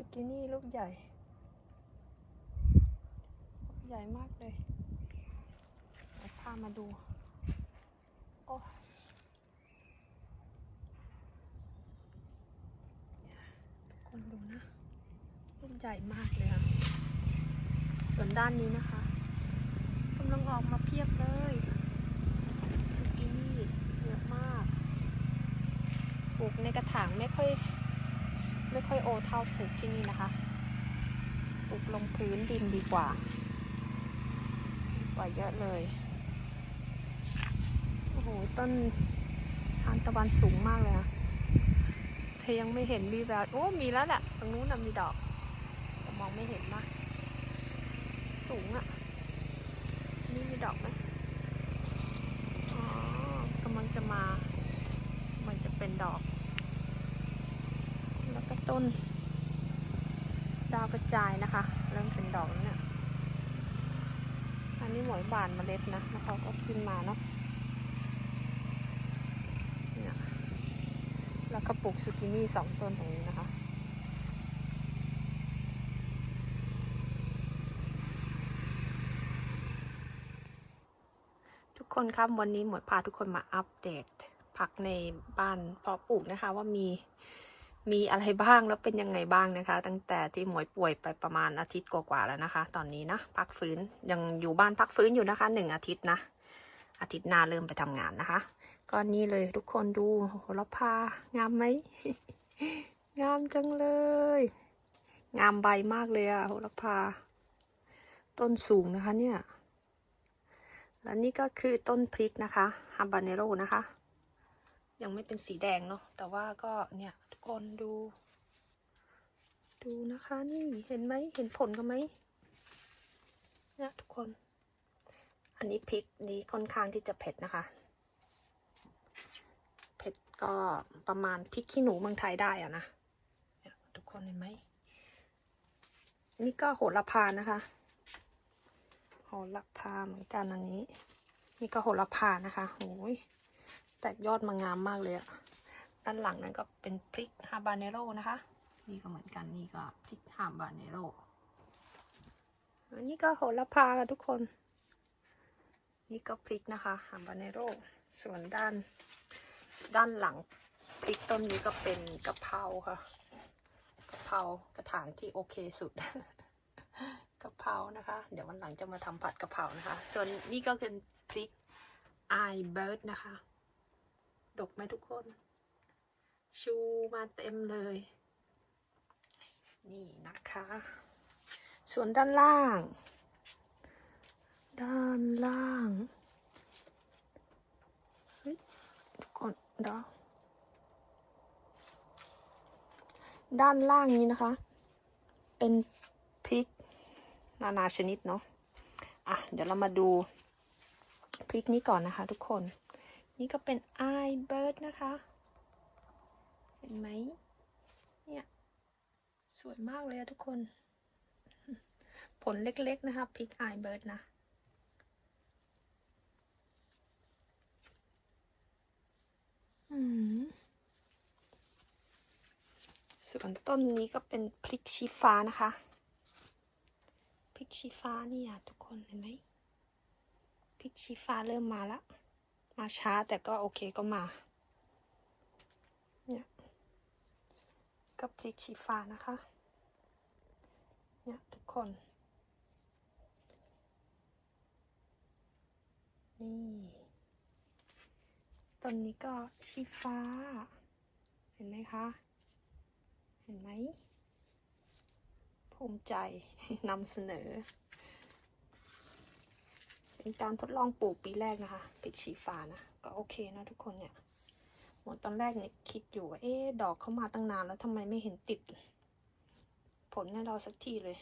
สกินี่ลูกใหญ่ลูกใหญ่มากเลยเดี๋ยวพามาดู โอ้คนดูนะ ลูกใหญ่มากเลยค่ะส่วนด้านนี้นะคะกำลังออกมาเพียบเลยสกินี่เยอะมาก ปลูกในกระถางไม่ค่อย ไม่ค่อยโอเท่าปลูกที่นี่นะคะปลูกลงพื้นดินดีกว่า กว่าเยอะเลย โอ้โห ต้นทานตะวันสูงมากเลยอะเธอยังไม่เห็นมีแววโอ้ มีแล้วแหละ ตรงนู้นน่ะมีดอกแต่มองไม่เห็นมากสูงอะนี่มีดอกไหมอ๋อกำลังจะมา มันจะเป็นดอก แล้วก็ ต้น ดาวกระจายนะคะ เริ่มเป็นดอกแล้วเนี่ยอันนี้หมวยบานเมล็ดนะแล้วเขาก็ขึ้นมาเนาะเนี่ยแล้วก็ปลูกซูกินี่สองต้นตรงนี้นะคะทุกคนครับวันนี้หมวยพาทุกคนมาอัปเดตผักในบ้านเพาะปลูกนะคะว่ามี มีอะไรบ้างแล้วเป็นยังไงบ้างนะคะ ตั้งแต่ที่หมวยป่วยไปประมาณอาทิตย์กว่าๆแล้วนะคะ ตอนนี้นะพักฟื้นยังอยู่บ้านพักฟื้นอยู่นะคะหนึ่งอาทิตย์นะอาทิตย์หน้าเริ่มไปทำงานนะคะก็นี่เลยทุกคนดูโหระพางามไหมงามจังเลย งามใบมากเลยอะโหระพา ต้นสูงนะคะเนี่ยแล้วนี่ก็คือต้นพริกนะคะฮาบาเนโรนะคะ ยังไม่เป็นสีแดงเนาะแต่ว่าก็เนี่ย กคนดู ดูนะคะนี่เห็นไหมเห็นผลกันไหมเนี่ยทุกคน อันนี้พริกนี้ค่อนข้างที่จะเผ็ดนะคะ เผ็ดก็ประมาณพริกขี้หนูเมืองไทยได้อะนะเนี่ยทุกคนเห็นไหมนี่ก็โหระพานะคะโหระพาเหมือนกันอันนี้ นี่ก็โหระพานะคะโอ้ยแตกยอดมางามมากเลยอะ ด้านหลังนั้นก็เป็นพริกฮาบาเนโรนะคะ นี่ก็เหมือนกันนี่ก็พริกฮาบาเนโรอันนี้ก็โหระพาค่ะทุกคน นี่ก็พริกนะคะฮาบาเนโรส่วนด้านด้านหลังพริกต้นนี้ก็เป็นกะเพราค่ะกะเพรากระถางที่โอเคสุดกะเพรานะคะ เดี๋ยววันหลังจะมาทำผัดกะเพรานะคะ ส่วนนี่ก็เป็นพริกไอเบิร์ดนะคะ ดกไหมทุกคน ชูมาเต็มเลย นี่นะคะ ส่วนด้านล่าง ด้านล่างเฮ้ยทุกคนเดี๋ยวด้านล่างนี้นะคะ เป็นพริกนานาชนิดเนาะอะ เดี๋ยวเรามาดูพริกนี้ก่อนนะคะทุกคน นี่ก็เป็นไอเบิร์ดนะคะ ห็นไหมเนี่ยสวยมากเลยอะทุกคน ผลเล็กๆนะคะพริกไอเบิร์ดนะ ส่วนต้นนี้ก็เป็นพริกชี้ฟ้านะคะ พริกชี้ฟ้านี่อะทุกคนเห็นไหมพริกชี้ฟ้าเริ่มมาล้วมาช้าแต่ก็โอเคก็มา เนี่ย ก็พริกชีฟ้านะคะ เนี่ยทุกคน นี่ต้นนี้ก็ชีฟ้า เห็นไหมคะ เห็นไหม ภูมิใจนำเสนอ เป็นการทดลองปลูกปีแรกนะคะพริกชีฟ้านะ ก็โอเคนะทุกคนเนี่ย ตอนแรกเนี่ยคิดอยู่ว่าเอ๊ดอกเข้ามาตั้งนานแล้วทำไมไม่เห็นติด ผลให้เราสักทีเลย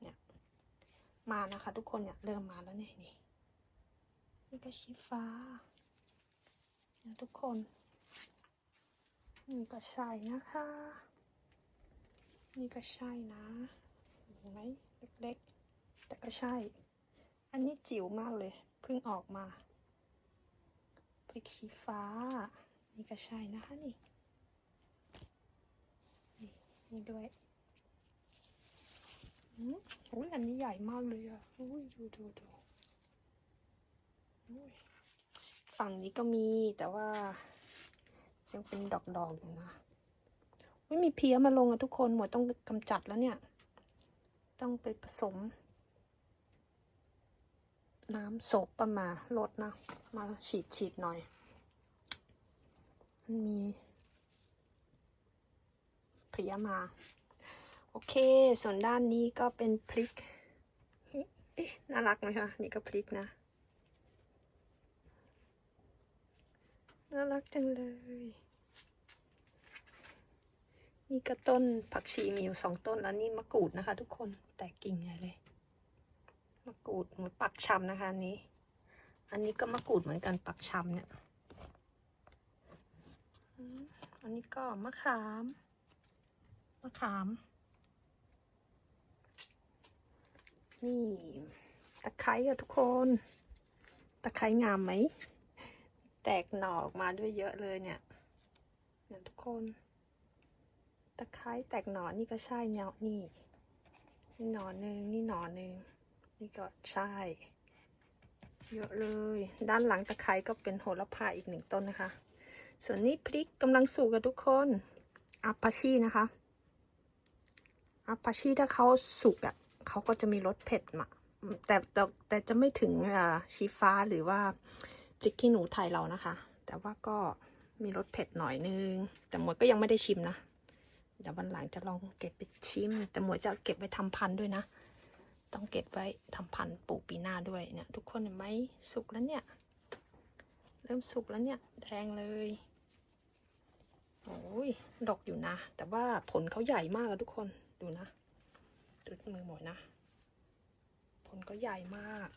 เนี่ย มานะคะทุกคนเนี่ยเริ่มมาแล้วเนี่ยนี่นี่ก็ชีฟ้าเนี่ยทุกคนนี่ก็ใช่นะคะ นี่ก็ใช่นะเห็นไหมเล็กๆ แต่ก็ใช่ อันนี้จิ๋วมากเลย เพิ่งออกมาพริกชี้ฟ้า นี่ก็ใช่นะคะนี่ นี่นี่ด้วยอืมโอ้ยอันนี้ใหญ่มากเลยอะโอ้ยดูดูดูโอ้ยฝั่งนี้ก็มีแต่ว่า ยังเป็นดอกดอกๆอยู่นะไม่มีเพี้ยมาลงอะทุกคนหมดต้องกำจัดแล้วเนี่ย ต้องไปผสม น้ำโสบประมาลดนะ มาฉีดฉีดหน่อย มันมีเพียมา โอเค ส่วนด้านนี้ก็เป็นพริกเอ๊ะน่ารักไหมคะนี่ก็พริกนะ น่ารักจังเลย นี่ก็ต้นผักชีมีอยู่สองต้นแล้วนี่มะกรูดนะคะ ทุกคนแตกกิ่งใหญ่เลย มะกรูดเหมือนปักชำนะคะนนี้ อันนี้ก็มะกรูดเหมือนกันปักชำเนี่ย อันนี้ก็มะขาม มะขาม นี่ตะไคร้อะทุกคน ตะไคร้งามไหม แตกหน่อออกมาด้วยเยอะเลยเนี่ยเนี่ยทุกคน ตะไคร้แตกหน่อนี่ก็ใช่เนาะนี่ นี่หน่อหนึ่งนี่หน่อหนึ่งนี่ก็ใช่เยอะเลย ด้านหลังตะไคร้ก็เป็นโหระพาอีกหนึ่งต้นนะคะ ส่วนนี้พริกกำลังสุกกับทุกคนอาปาชีนะคะอาปาชีถ้าเขาสุกอะเขาก็จะมีรสเผ็ดมาแต่แต่แต่จะไม่ถึงชีฟ้าหรือว่าพริกขี้หนูไทยเรานะคะ แต่ว่าก็มีรสเผ็ดหน่อยนึง แต่หมวยก็ยังไม่ได้ชิมนะ เดี๋ยววันหลังจะลองเก็บไปชิม แต่หมวยจะเก็บไว้ทำพันธุ์ด้วยนะ ต้องเก็บไว้ทำพันธุ์ปลูกปีหน้าด้วยเนี่ยทุกคนเห็นไหมสุกแล้วเนี่ย เริ่มสุกแล้วเนี่ยแดงเลยโอ้ยดอกอยู่นะ แต่ว่าผลเขาใหญ่มากอะทุกคนดูนะดูมือหมวยนะ ผลก็ใหญ่มาก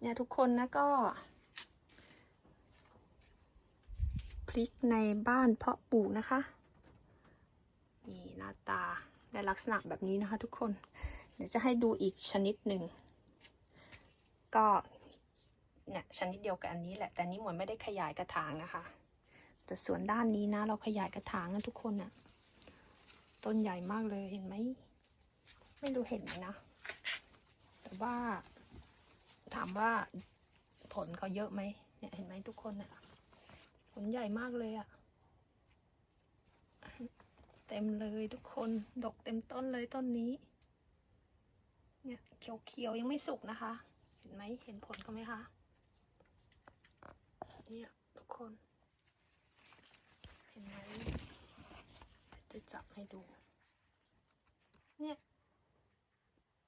เนี่ยทุกคนนะก็พริกในบ้านเพาะปลูกนะคะนี่หน้าตาได้ลักษณะแบบนี้นะคะทุกคน เดี๋ยวจะให้ดูอีกชนิดหนึ่ง ก็ เนี่ยชนิดเดียวกับอันนี้แหละ แต่นี้หมวยไม่ได้ขยายกระถางนะคะ แต่ส่วนด้านนี้นะ เราขยายกระถางนะทุกคนน่ะ ต้นใหญ่มากเลยเห็นไหม ไม่รู้เห็นไหมนะ แต่ว่า ถามว่าผลเขาเยอะไหมเนี่ยเห็นไหมทุกคนน่ะ ผลใหญ่มากเลยอะเต็มเลยทุกคน ดกเต็มต้นเลยต้นนี้ เนี่ยเขียวๆยังไม่สุกนะคะ เห็นไหมเห็นผลก็ไหมคะ เนี่ยทุกคน เห็นไหมจะจับให้ดู เนี่ย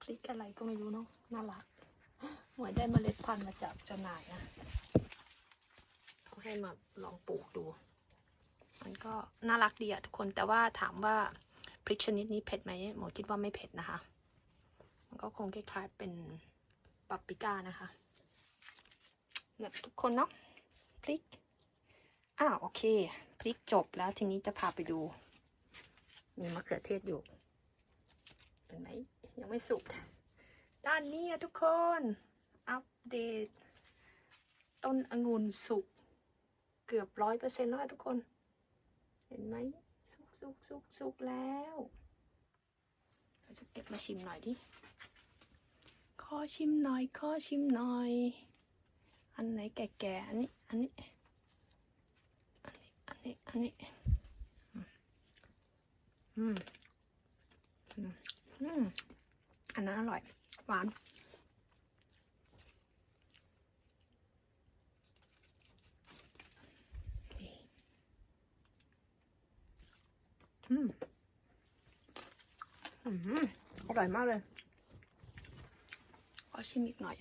พริกอะไรก็ไม่รู้เนาะน่ารักหมวยได้เมล็ดพันธุ์มาจากเจ้านายนะเขาให้มาลองปลูกดู มันก็น่ารักดีอะทุกคนแต่ว่าถามว่าพริกชนิดนี้เผ็ดไหมหมอคิดว่าไม่เผ็ดนะคะ มันก็คงคล้ายๆเป็นปาปริก้านะคะเนี่ยทุกคนเนาะ ริกอ้าวโอเคพริกจบแล้วทีนี้จะพาไปดู มีมะเขือเทศอยู่เห็นไหมยังไม่สุกด้านนี้ทุกคน อัปเดต ต้นองุ่นสุก เกือบร้อยเปอร์เซ็นต์แล้วทุกคน เห็นไหมสุกสุกสุกสุกแล้วเราจะเก็บมาชิมหน่อยดิขอชิมหน่อยขอชิมหน่อย อันไหนแก่ๆอันนี้ อันนี้ อันนี้ อันนี้ อันนี้อืมอืม อืม อันนั้นอร่อย หวานอืม อืม อร่อยมากเลย ขอชิมอีกหน่อย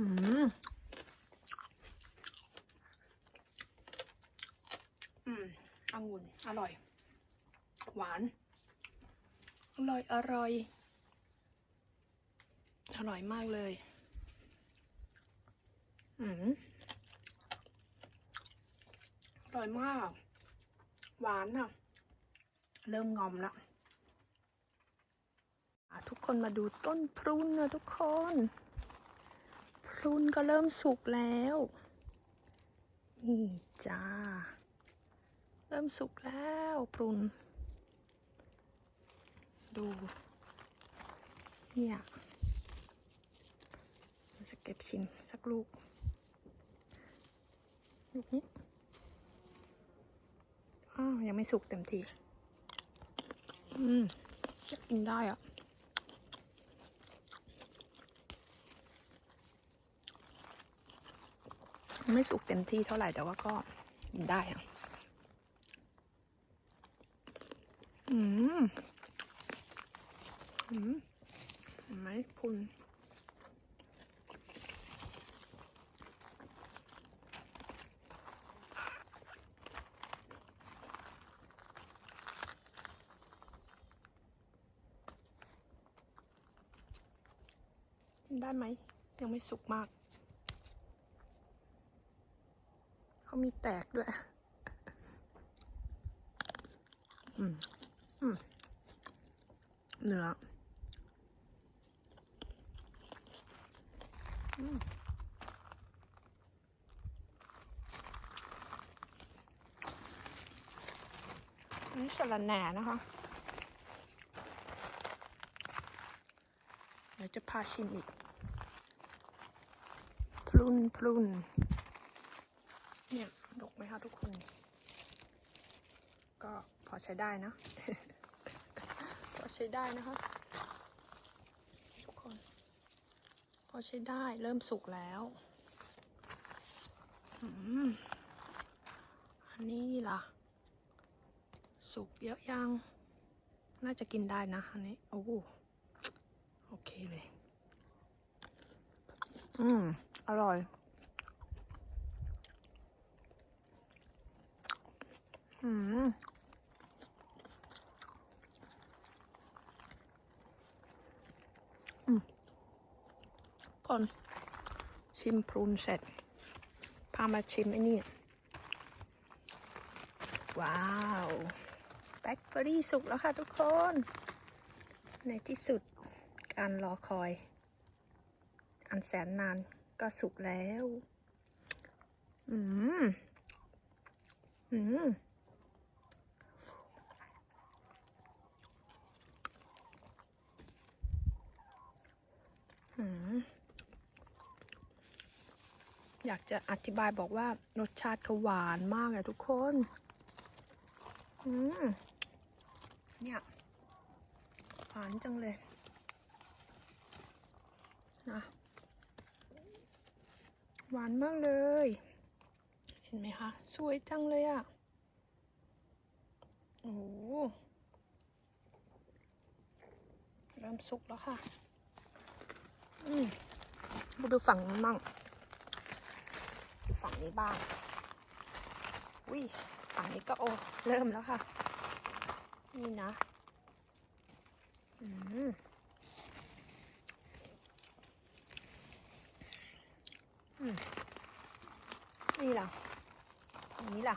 อืมอืมองุ่นอร่อย หวาน อร่อย อร่อย อร่อยมากเลย อืมอร่อยมาก หวานอะ เริ่มงอมละทุกคนมาดูต้นพรุนนะทุกคน รุนก็เริ่มสุกแล้ว นี่จ้า เริ่มสุกแล้วพรุน ดู เนี่ยเราจะเก็บชิมสักลูก ลูกนี้ อ้าว ยังไม่สุกเต็มที อืมจะกินได้อะ ไม่สุกเต็มที่เท่าไหร่แต่ว่าก็กินได้อะอืม อืมไหมพุนได้ไหม ยังไม่สุกมาก เขา มีแตกด้วย อืม อืม เนื้ออืมอันนี่สลัดแหน่นะคะ เดี๋ยวจะพาชิมอีก พลุนพลุนเนี่ย คะทุกคน ก็พอใช้ได้นะพอใช้ได้นะคะ ทุกคน พอใช้ได้เริ่มสุกแล้วอันนี้ล่ะ สุกเยอะยัง น่าจะกินได้นะอันนี้โอ้โหโอเคเลย อืม อร่อย อืมก่อนชิมพรุนเสร็จ พามาชิมไอ้นี่ ว้าวแบล็คเบอร์รี่สุกแล้วค่ะทุกคน ในที่สุดการรอคอย อันแสนนานก็สุกแล้ว อืม อืม อยากจะอธิบายบอกว่ารสชาติเขาหวานมากเลยทุกคนอืมเนี่ยหวานจังเลยนะหวานมากเลย เห็นไหมคะ สวยจังเลยอะ่ะ โอ้เริ่มสุกแล้วค่ะ อืมมาดูฝั่งนี้มั่งดูฝั่งนี้บ้างอุ้ยฝั่งนี้ก็โอ้เริ่มแล้วค่ะ นี่นะ อืมอืมนี่ล่ะอันนี้ล่ะ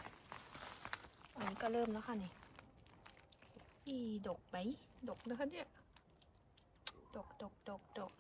อันนี้ก็เริ่มแล้วค่ะนี่อีดกไหมดกนะคะเนี่ย ดกดกดกดก